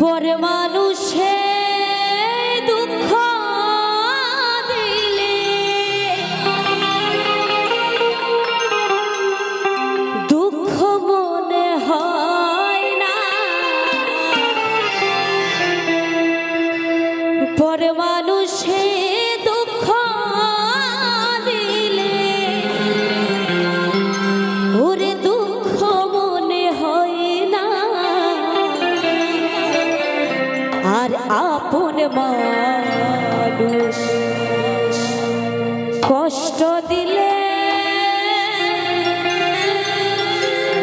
পরে আপন মানুষ। কষ্ট দিলে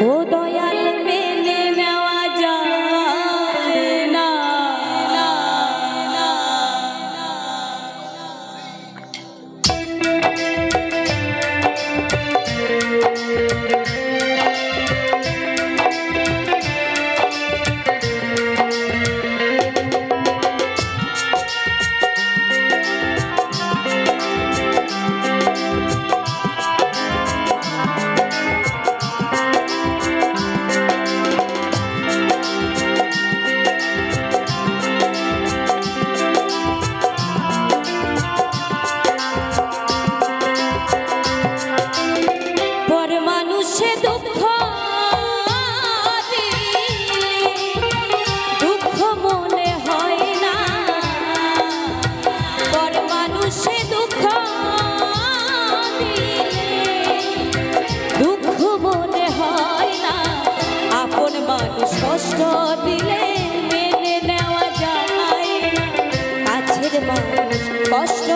ও দয়াল মেনে নেওয়া কষ্ট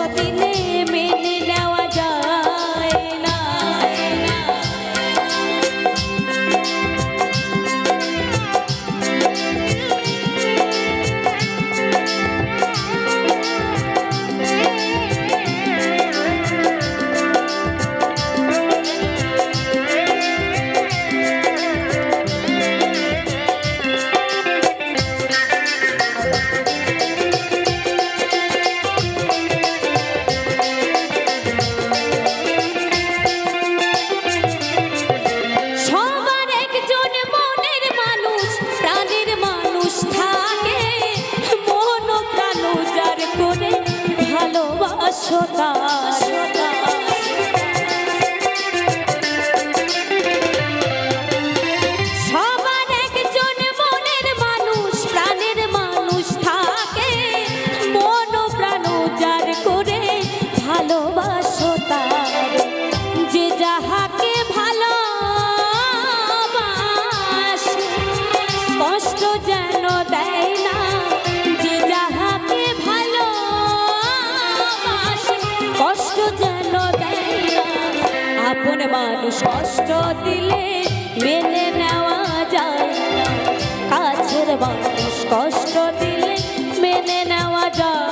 এখন মানুষ কষ্ট দিলে মেনে নেওয়া যায় না। কাছের মানুষ কষ্ট দিলে মেনে নেওয়া যায়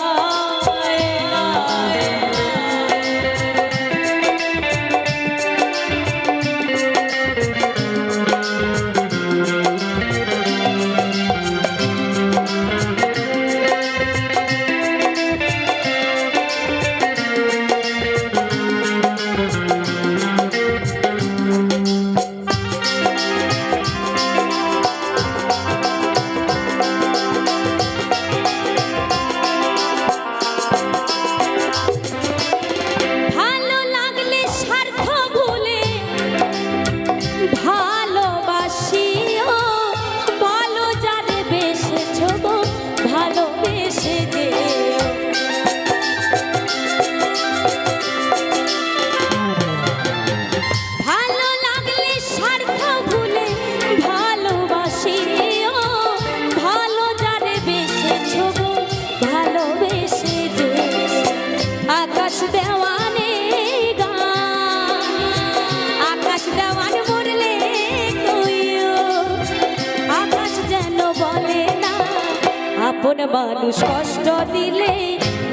আপন মানুষ কষ্ট দিলে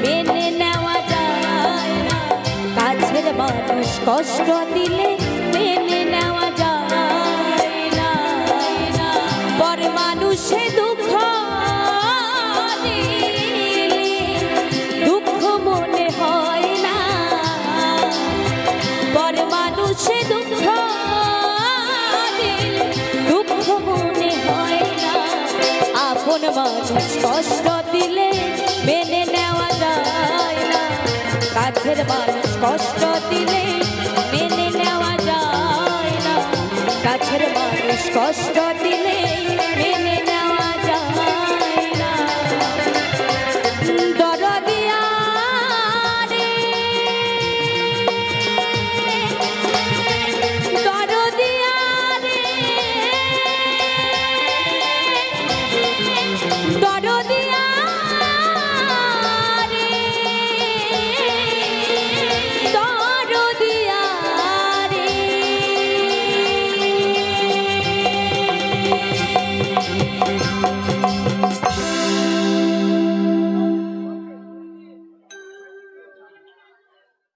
মেনে নেওয়া যায় না। কাছের মানুষ কষ্ট দিলে মেনে নেওয়া যায় না। পর মানুষে দুঃখ দুঃখ মনে হয় না। পর মানুষে দুঃখ দুঃখ আপন মানুষ কষ্ট দিলে মেনে নেওয়া যায় না। কাছের মানুষ কষ্ট দিলে মেনে নেওয়া যায় না। কাছের মানুষ কষ্ট দিলে God